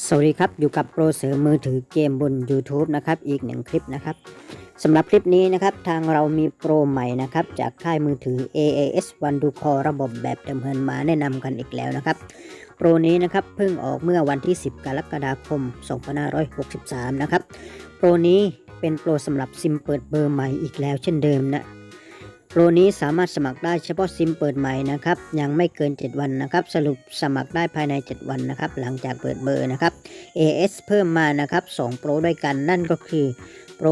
สวัสดีครับ อยู่กับโปรเสริมมือถือเกมบน YouTube นะครับ อีกหนึ่งคลิปนะครับสำหรับคลิปนี้นะครับทางเรามีโปรใหม่นะครับ จากค่ายมือถือ AAS One Do Call ระบบแบบเดิมเฮินมาแนะนำกันอีกแล้วนะครับ โปรนี้นะครับเพิ่งออกเมื่อวันที่ 10 กรกฎาคม 2563 นะครับ โปรนี้เป็นโปรสำหรับซิมเปิดเบอร์ใหม่อีกแล้วเช่นเดิมนะ โปรนี้สามารถสมัครได้เฉพาะซิมเปิดใหม่นะครับ ยังไม่เกิน 7 วันนะครับ สรุปสมัครได้ภายใน 7 วันนะครับ หลังจากเปิดเบอร์นะครับ AS เพิ่มมานะครับ 2 โปรด้วยกันนั่นก็คือโปร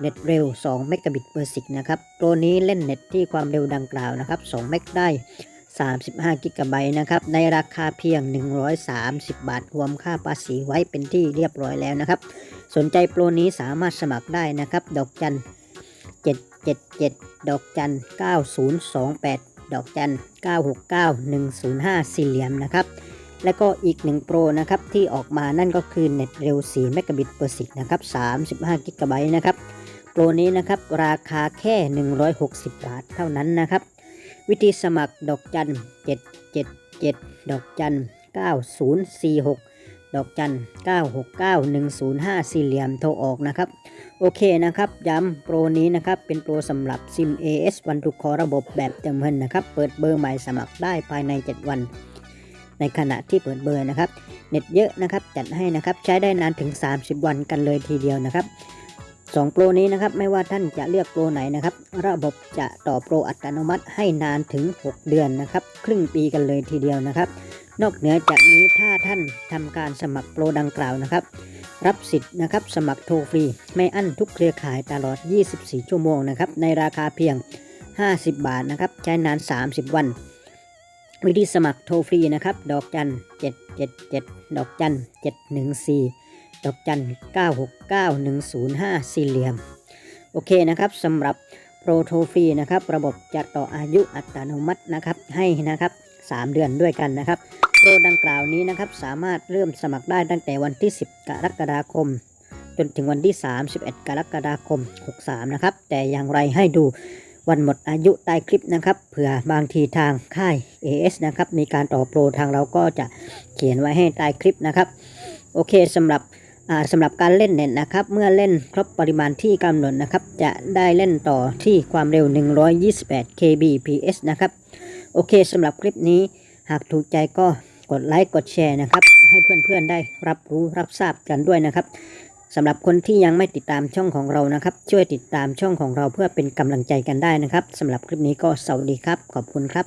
เน็ตเร็ว 2 เมกะบิตเปอร์สิกนะครับ โปรนี้เล่นเน็ตที่ความเร็วดังกล่าวนะครับ 2 เมกได้ 35 กิกะไบต์นะครับ ในราคาเพียง 130 บาท รวมค่าภาษีไว้เป็นที่เรียบร้อยแล้วนะครับ สนใจโปรนี้สามารถสมัครได้นะครับ ดอกจัน 77 ดอกจัน 9028 ดอกจัน 969 105 สี่เหลี่ยมนะครับ แล้วก็อีกหนึ่งโปรนะครับที่ออกมานั่นก็คือเน็ตเร็ว 4 เมกะบิตเปอร์สิกนะครับ 35 กิกะไบต์นะครับ โปรนี้นะครับราคาแค่ 160 บาทเท่านั้นนะครับ วิธีสมัครดอกจัน 777 ดอกจัน 9046 ดอกจัน 969 105สี่เหลี่ยมโทรออกนะครับ โอเคนะครับ ย้ำโปรนี้นะครับ เป็นโปรสำหรับซิม AS วันทุกคอระบบแบบเต็มเงินนะครับ เปิดเบอร์ใหม่สมัครได้ภายใน 7 วัน ในขณะที่เปิดเบอร์นะครับ เน็ตเยอะนะครับ จัดให้นะครับ ใช้ได้นานถึง 30 วันกันเลยทีเดียวนะครับ2โปรนี้นะครับไม่ว่าท่านจะเลือกโปรไหนนะครับ ระบบจะต่อโปรอัตโนมัติให้นานถึง 6 เดือนนะครับ ครึ่งปีกันเลยทีเดียวนะครับ นอกเหนือจากนี้ถ้าท่านทำการสมัครโปรดังกล่าวนะครับ รับสิทธิ์นะครับสมัครโทรฟรี ไม่อั้นทุกเครือข่ายตลอด 24 ชั่วโมงนะครับในราคาเพียง 50 บาทนะครับใช้นาน 30 วัน วิธีสมัครโทรฟรีนะครับดอกจัน 777 ดอกจัน 714 ดอกจัน 969 105 สี่เหลี่ยม โอเคนะครับสำหรับโปรโทรฟรีนะครับ ระบบจะต่ออายุอัตโนมัตินะครับให้นะครับ 3 เดือนด้วยกันนะครับ โปรดังกล่าวนี้นะครับสามารถเริ่มสมัครได้ตั้งแต่วันที่ 10 กรกฎาคม จนถึงวันที่ 31 กรกฎาคม 63 นะครับ แต่อย่างไรให้ดูวันหมดอายุใต้คลิปนะครับเผื่อบางทีทางค่าย AS นะครับมีการต่อโปรทางเราก็จะเขียนไว้ให้ใต้คลิปนะครับ โอเคสำหรับสำหรับการเล่นเน็ตนะครับเมื่อเล่นครบปริมาณที่กำหนดนะครับจะได้เล่นต่อที่ความเร็ว 128 kbps นะครับ โอเคสำหรับคลิปนี้หากถูกใจก็ กดไลค์กดแชร์นะครับ ให้เพื่อนๆได้รับรู้รับทราบกันด้วยนะครับสำหรับคนที่ยังไม่ติดตามช่องของเรานะครับ ช่วยติดตามช่องของเราเพื่อเป็นกำลังใจกันได้นะครับสำหรับคลิปนี้ก็สวัสดีครับ ขอบคุณครับ